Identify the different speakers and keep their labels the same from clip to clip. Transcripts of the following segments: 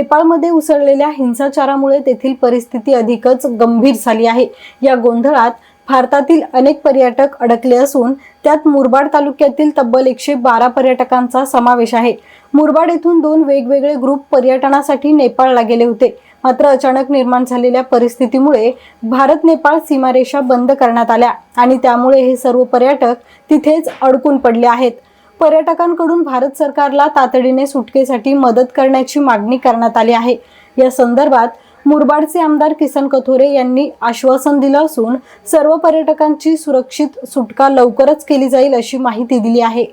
Speaker 1: नेपाळमध्ये उसळलेल्या हिंसाचारामुळे तेथील परिस्थिती अधिकच गंभीर झाली आहे. या गोंधळात भारतातील अनेक पर्यटक अडकले असून त्यात मुरबाड तालुक्यातील तब्बल एकशे बारा पर्यटकांचा समावेश आहे. मुरबाड येथून दोन वेगवेगळे ग्रुप पर्यटनासाठी नेपाळला गेले होते. मात्र अचानक निर्माण झालेल्या परिस्थितीमुळे भारत नेपाळ सीमारेषा बंद करण्यात आल्या आणि त्यामुळे हे सर्व पर्यटक तिथेच अडकून पडले आहेत. पर्यटकांकडून भारत सरकारला तातडीने सुटकेसाठी मदत करण्याची मागणी करण्यात आली आहे. या संदर्भात मुरबाडचे आमदार किसन कथोरे यांनी आश्वासन दिलं असून सर्व पर्यटकांची सुरक्षित सुटका लवकरच केली जाईल अशी माहिती दिली आहे.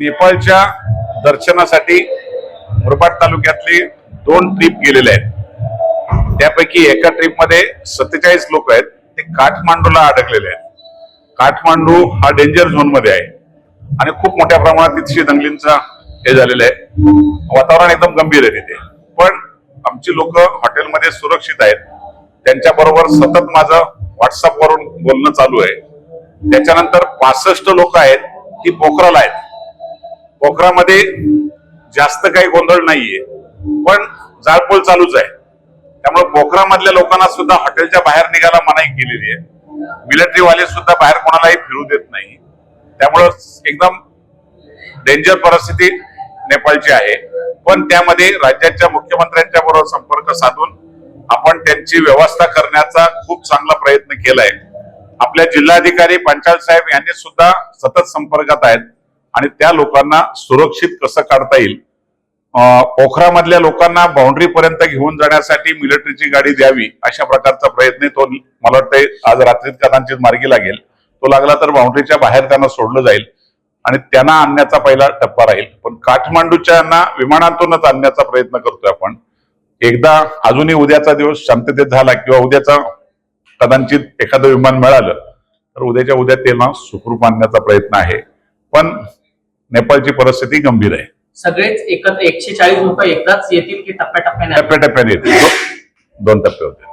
Speaker 2: नेपाळच्या दर्शनासाठी मुरबाड तालुक्यातले दोन ट्रिप गेलेले आहेत. त्यापैकी एका ट्रिपमध्ये सत्तेचाळीस लोक आहेत. ते काठमांडूला अडकलेले आहेत. काठमांडू हा डेंजर झोनमध्ये आहे. आणि खूप मोठ्या प्रमाणात तिथशी दंगलींचा हे झालेलं आहे. वातावरण एकदम गंभीर आहे तिथे. पण आमची लोक हॉटेलमध्ये सुरक्षित आहेत. त्यांच्या बरोबर सतत माझं व्हॉट्सअप वरून बोलणं चालू आहे. त्याच्यानंतर पासष्ट लोक आहेत ती पोखराला आहेत. पोखरामध्ये जास्त काही गोंधळ नाहीये. पण जाळपोळ चालूच आहे. त्यामुळे पोखरामधल्या लोकांना सुद्धा हॉटेलच्या बाहेर निघायला मनाई केलेली आहे. मिलिटरी वाले सुद्धा बाहेर कोणालाही फिरू देत नाही. त्यामुळं एकदम डेंजर परिस्थिती नेपाळची आहे. पण त्यामध्ये राज्याच्या मुख्यमंत्र्यांच्या बरोबर संपर्क साधून आपण त्यांची व्यवस्था करण्याचा खूप चांगला प्रयत्न केलाय. आपल्या जिल्हाधिकारी पंचाल साहेब यांनी सुद्धा सतत संपर्कात आहेत आणि त्या लोकांना सुरक्षित कसं काढता येईल? पोखरामधल्या लोकांना बाउंड्री पर्यंत घेऊन जाण्यासाठी मिलिटरीची गाडी द्यावी अशा प्रकारचा प्रयत्न तो मला वाटतंय आज रात्रीत कदाचित मार्गी लागेल. तो लागला तर बाउंड्रीच्या बाहेर त्यांना सोडलं जाईल आणि त्यांना आणण्याचा पहिला टप्पा राहील. पण काठमांडूच्या विमानातूनच आणण्याचा प्रयत्न करतोय आपण. एकदा अजूनही उद्याचा दिवस शांततेत झाला किंवा उद्याचा कदाचित एखादं विमान मिळालं तर उद्याच्या उद्या त्यांना सुखरूप आणण्याचा प्रयत्न आहे. पण नेपाळची परिस्थिती गंभीर आहे.
Speaker 3: सगळेच एकत्र एकशे चाळीस लोक एकदाच येतील की टप्प्याटप्प्याने
Speaker 2: टप्प्याटप्प्याने येते दोन टप्पे होते.